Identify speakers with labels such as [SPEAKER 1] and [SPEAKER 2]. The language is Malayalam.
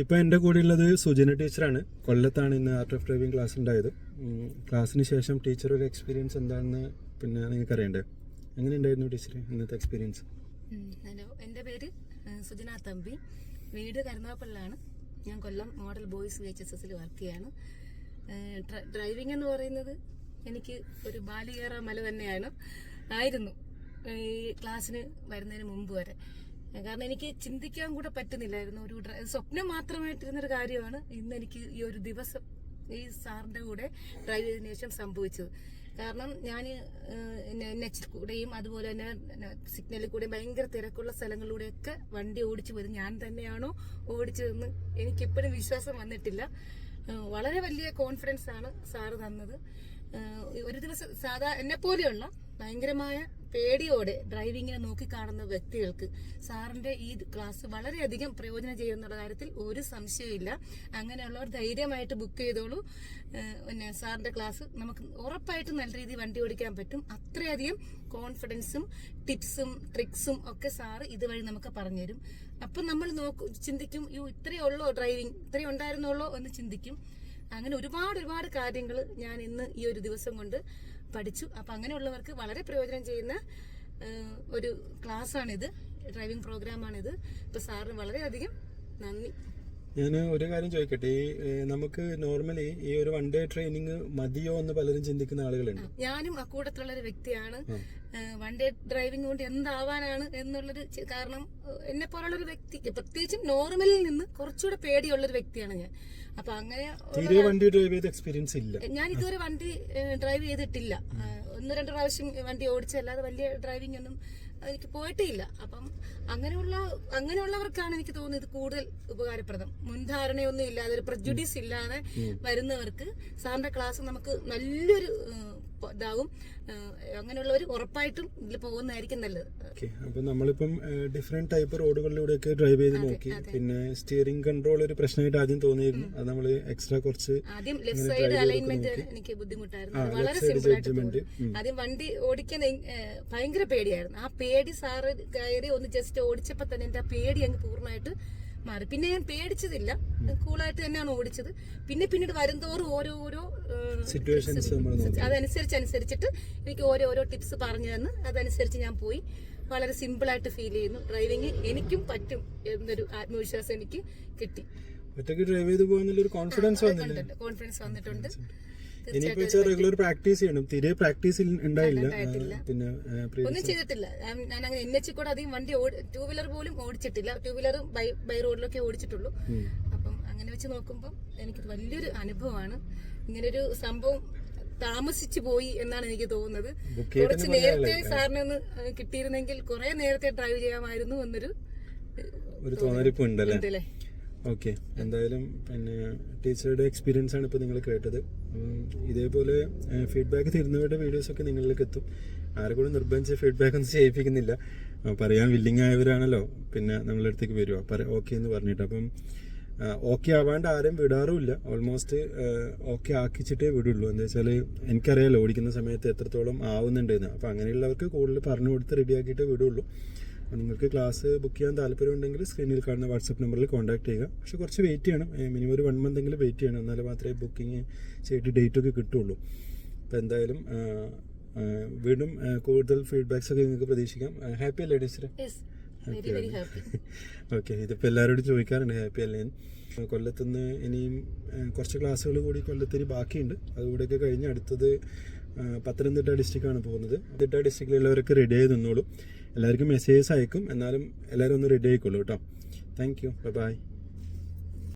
[SPEAKER 1] ഇപ്പൊ എന്റെ കൂടെ ഉള്ളത് സുജന ടീച്ചറാണ്. കൊല്ലത്താണ് ഇന്ന് ആർട്ട് ഓഫ് ഡ്രൈവിംഗ് ക്ലാസ് ഉണ്ടായത്. ക്ലാസ്സിന് ശേഷം ടീച്ചർ ഒരു എക്സ്പീരിയൻസ് എന്താണെന്ന് പിന്നെ നിങ്ങൾക്ക് അറിയണ്ടേ? എങ്ങനെ ഉണ്ടായിരുന്നു ടീച്ചർ ഇന്നത്തെ എക്സ്പീരിയൻസ്
[SPEAKER 2] ഹലോ എന്റെ പേര് സുജന തമ്പി. വീട് കരുനാഗപ്പള്ളിലാണ്. ഞാൻ Kollam model boys V H S എസിൽ വർക്ക് ചെയ്യാണ്. ഡ്രൈവിംഗ് എന്ന് പറയുന്നത് എനിക്ക് ഒരു ബാലികേറ മല തന്നെയാണ്. ആയിരുന്നു. ഈ ക്ലാസ്സിന് വരുന്നതിന് മുമ്പ് വരെ. കാരണം എനിക്ക് ചിന്തിക്കാൻ കൂടെ പറ്റുന്നില്ലായിരുന്നു. ഒരു സ്വപ്നം മാത്രമായിട്ടിരുന്നൊരു കാര്യമാണ് ഇന്ന് എനിക്ക് ഈ ഒരു ദിവസം ഈ സാറിന്റെ കൂടെ ഡ്രൈവ് ചെയ്തതിനു ശേഷം സംഭവിച്ചത്. കാരണം ഞാൻ നെച്ചിൽ കൂടെയും അതുപോലെ തന്നെ സിഗ്നലിൽ കൂടെയും ഭയങ്കര തിരക്കുള്ള സ്ഥലങ്ങളിലൂടെയൊക്കെ വണ്ടി ഓടിച്ചു വരും ഞാൻ തന്നെയാണോ ഓടിച്ചതെന്ന് എനിക്കെപ്പോഴും വിശ്വാസം വന്നിട്ടില്ല. വളരെ വലിയ കോൺഫിഡൻസ് ആണ് സാറ് തന്നത്. ഒരു ദിവസം സാധാ എന്നെ പോലെയുള്ള ഭയങ്കരമായ പേടിയോടെ ഡ്രൈവിങ്ങിനെ നോക്കി കാണുന്ന വ്യക്തികൾക്ക് സാറിന്റെ ഈ ക്ലാസ് വളരെയധികം പ്രയോജനം ചെയ്യുന്നുള്ള കാര്യത്തിൽ ഒരു സംശയമില്ല അങ്ങനെയുള്ളവർ ധൈര്യമായിട്ട് ബുക്ക് ചെയ്തോളൂ. പിന്നെ സാറിന്റെ ക്ലാസ് നമുക്ക് ഉറപ്പായിട്ടും നല്ല രീതിയിൽ വണ്ടി ഓടിക്കാൻ പറ്റും. അത്രയധികം കോൺഫിഡൻസും ടിപ്സും ട്രിക്സും ഒക്കെ സാറ് ഇതുവഴി നമുക്ക് പറഞ്ഞുതരും. അപ്പം നമ്മൾ നോക്കും ചിന്തിക്കും ഇത്രയേ ഉള്ളോ ഡ്രൈവിംഗ് ഇത്രയേ ഉണ്ടായിരുന്നുള്ളോ? എന്ന് ചിന്തിക്കും. അങ്ങനെ ഒരുപാട് ഒരുപാട് കാര്യങ്ങൾ ഞാൻ ഇന്ന് ഈ ഒരു ദിവസം കൊണ്ട് പഠിച്ചു. അപ്പം അങ്ങനെയുള്ളവർക്ക് വളരെ പ്രയോജനം ചെയ്യുന്ന ഒരു ക്ലാസ്സാണിത്. ഡ്രൈവിംഗ് പ്രോഗ്രാമാണിത്. ഇപ്പം സാറിന് വളരെയധികം നന്ദി.
[SPEAKER 1] ഞാൻ ഒരു കാര്യം ചോദിക്കട്ടെ? നമുക്ക് നോർമലി ഈ ഒരു വൺ ഡേ ട്രെയിനിങ് മതിയോ എന്ന് പലരും ചിന്തിക്കുന്ന ആളുകളുണ്ട്.
[SPEAKER 2] ഞാനും അക്കൂട്ടത്തിലുള്ള ഒരു വ്യക്തിയാണ്. വൺ ഡേ ഡ്രൈവിംഗ് കൊണ്ട് എന്താവാനാണ് എന്നുള്ളൊരു കാരണം എന്നെ പോലുള്ള ഒരു വ്യക്തിക്ക് പ്രത്യേകിച്ചും നോർമലിൽ നിന്ന് കുറച്ചുകൂടെ പേടിയുള്ള ഒരു വ്യക്തിയാണ് ഞാൻ. അപ്പൊ അങ്ങനെ
[SPEAKER 1] തീരെ വണ്ടി ഡ്രൈവ് ചെയ്ത എക്സ്പീരിയൻസ് ഇല്ല.
[SPEAKER 2] ഞാൻ ഇതുവരെ വണ്ടി ഡ്രൈവ് ചെയ്തിട്ടില്ല. ഒന്ന് രണ്ട് പ്രാവശ്യം വണ്ടി ഓടിച്ചല്ലാതെ വലിയ ഡ്രൈവിംഗ് ഒന്നും എനിക്ക് പോയിട്ടേ ഇല്ല അപ്പം അങ്ങനെയുള്ള അങ്ങനെയുള്ളവർക്കാണ് എനിക്ക് തോന്നുന്നത് ഇത് കൂടുതൽ ഉപകാരപ്രദം. മുൻധാരണയൊന്നും ഇല്ലാതെ ഒരു പ്രജുഡീസ് ഇല്ലാതെ വരുന്നവർക്ക് സാറിന്റെ ക്ലാസ് നമുക്ക് നല്ലൊരു ഇതാവും അങ്ങനെയുള്ള ഒരു ഉറപ്പായിട്ടും ഇതിൽ പോകുന്നതായിരിക്കും നല്ലത്.
[SPEAKER 1] ഓക്കെ അപ്പൊ നമ്മളിപ്പം ഡിഫറെന്റ് ടൈപ്പ് റോഡുകളിലൂടെ ഒക്കെ ഡ്രൈവ് ചെയ്ത് നോക്കി. പിന്നെ സ്റ്റിയറിംഗ് കൺട്രോൾ ഒരു പ്രശ്നമായിട്ട് ആദ്യം തോന്നിയിരുന്നു. അത് നമ്മൾ എക്സ്ട്രാ കുറച്ച്
[SPEAKER 2] ആദ്യം ലെഫ്റ്റ് സൈഡ് അലൈൻമെന്റ് എനിക്ക് ബുദ്ധിമുട്ടായിരുന്നു. വളരെ സിമ്പിൾ ആയിട്ട് തോന്നി. ആദ്യം വണ്ടി ഓടിക്കാൻ ഭയങ്കര പേടിയായിരുന്നു. ആ പേടി സാറ് കയറി ഒന്ന് ജസ്റ്റ് ഓടിച്ചപ്പോ തന്നെ എന്റെ ആ പേടി അങ്ങ് പൂർണമായിട്ട് മാറി. പിന്നെ ഞാൻ പേടിച്ചതില്ല. കൂളായിട്ട് തന്നെയാണ് ഓടിച്ചത്. പിന്നെ പിന്നീട് വരുന്തോറും ഓരോരോ അതനുസരിച്ച് അനുസരിച്ചിട്ട് എനിക്ക് ഓരോരോ ടിപ്സ് പറഞ്ഞു തന്ന് അതനുസരിച്ച് ഞാൻ പോയി. വളരെ സിമ്പിൾ ആയിട്ട് ഫീൽ ചെയ്യുന്നു. ഡ്രൈവിംഗ് എനിക്കും പറ്റും എന്നൊരു ആത്മവിശ്വാസം എനിക്ക് കിട്ടി.
[SPEAKER 1] ഒറ്റയ്ക്ക് ഡ്രൈവ് ചെയ്ത് കോൺഫിഡൻസ് വന്നില്ലേ?
[SPEAKER 2] കോൺഫിഡൻസ് വന്നിട്ടുണ്ട്.
[SPEAKER 1] ഇനിയിപ്പോ വെച്ചാൽ റെഗുലർ പ്രാക്ടീസ് ചെയ്യണം. തീരെ പ്രാക്ടീസ് ഉണ്ടായില്ല. പിന്നെ
[SPEAKER 2] ഒന്നും ചെയ്തിട്ടില്ല. ഞാൻ അങ്ങനെ എൻ എച്ച് കൂടെ അധികം വണ്ടി ടൂ വീലർ പോലും ഓടിച്ചിട്ടില്ല. ടൂ വീലറും ബൈ ബൈ റോഡിലൊക്കെ ഓടിച്ചിട്ടുള്ളൂ. അപ്പം അങ്ങനെ വെച്ച് നോക്കുമ്പോൾ എനിക്ക് വലിയൊരു അനുഭവമാണ്. ഇങ്ങനൊരു സംഭവം താമസിച്ചു പോയി എന്നാണ് എനിക്ക് തോന്നുന്നത്. കുറച്ച് നേരത്തെ സാറിനെ ഒന്ന് കിട്ടിയിരുന്നെങ്കിൽ കുറെ നേരത്തെ ഡ്രൈവ് ചെയ്യാമായിരുന്നു എന്നൊരു
[SPEAKER 1] ഒരു തോന്നലിപ്പ് ഉണ്ടല്ലേ?
[SPEAKER 2] ഇതല്ലേ
[SPEAKER 1] ഓക്കെ. എന്തായാലും പിന്നെ ടീച്ചറുടെ എക്സ്പീരിയൻസ് ആണ് ഇപ്പോൾ നിങ്ങൾ കേട്ടത്. ഇതേപോലെ ഫീഡ്ബാക്ക് തരുന്നവരുടെ വീഡിയോസ് ഒക്കെ നിങ്ങളിലേക്ക് എത്തും. ആരെക്കൂടെ കൂടെ നിർബന്ധിച്ച് ഫീഡ്ബാക്ക് ഒന്നും ചെയ്യിപ്പിക്കുന്നില്ല. പറയാൻ വില്ലിങ് ആയവരാണല്ലോ. പിന്നെ നമ്മളെ അടുത്തേക്ക് വരുക പറ ഓക്കെ എന്ന് പറഞ്ഞിട്ട്. അപ്പം ഓക്കെ ആവാണ്ട് ആരും വിടാറുമില്ല. Almost okay ആക്കിച്ചിട്ടേ വിടുള്ളൂ. എന്താ വെച്ചാൽ എനിക്കറിയാലോ ഓടിക്കുന്ന സമയത്ത് എത്രത്തോളം ആവുന്നുണ്ടെന്ന്. അപ്പം അങ്ങനെയുള്ളവർക്ക് കൂടുതൽ പറഞ്ഞു കൊടുത്ത് റെഡിയാക്കിയിട്ടേ വിടുള്ളൂ. നിങ്ങൾക്ക് ക്ലാസ് ബുക്ക് ചെയ്യാൻ താല്പര്യമുണ്ടെങ്കിൽ സ്ക്രീനിൽ കാണുന്ന വാട്സപ്പ് നമ്പറിൽ കോൺടാക്ട് ചെയ്യുക. പക്ഷെ കുറച്ച് വെയിറ്റ് ചെയ്യണം. മിനിമം ഒരു വൺ മന്ത് എങ്കിലും വെയിറ്റ് ചെയ്യണം. എന്നാലേ മാത്രമേ ബുക്കിംഗ് ചെയ്തിട്ട് ഡേറ്റ് ഒക്കെ കിട്ടുള്ളൂ. അപ്പോൾ എന്തായാലും വീണ്ടും കൂടുതൽ ഫീഡ്ബാക്സ് ഒക്കെ നിങ്ങൾക്ക് പ്രതീക്ഷിക്കാം. ഹാപ്പി അല്ലേ ടീച്ചറെ? ഓക്കെ ഇതിപ്പോൾ എല്ലാവരോടും ചോദിക്കാറുണ്ട് ഹാപ്പി അല്ലേ. കൊല്ലത്തുനിന്ന് ഇനിയും കുറച്ച് ക്ലാസ്സുകൾ കൂടി കൊല്ലത്തിന് ബാക്കിയുണ്ട്. അതുകൂടെയൊക്കെ കഴിഞ്ഞ് അടുത്തത് പത്തനംതിട്ട ഡിസ്ട്രിക്റ്റാണ് പോകുന്നത്. പത്തനംതിട്ട എല്ലാവർക്കും റെഡി ആയി നിന്നോളൂ. എല്ലാവർക്കും മെസ്സേജസ് അയക്കും. എന്നാലും എല്ലാവരും ഒന്ന് റെഡി ആയിക്കോളൂ കേട്ടോ. Thank you by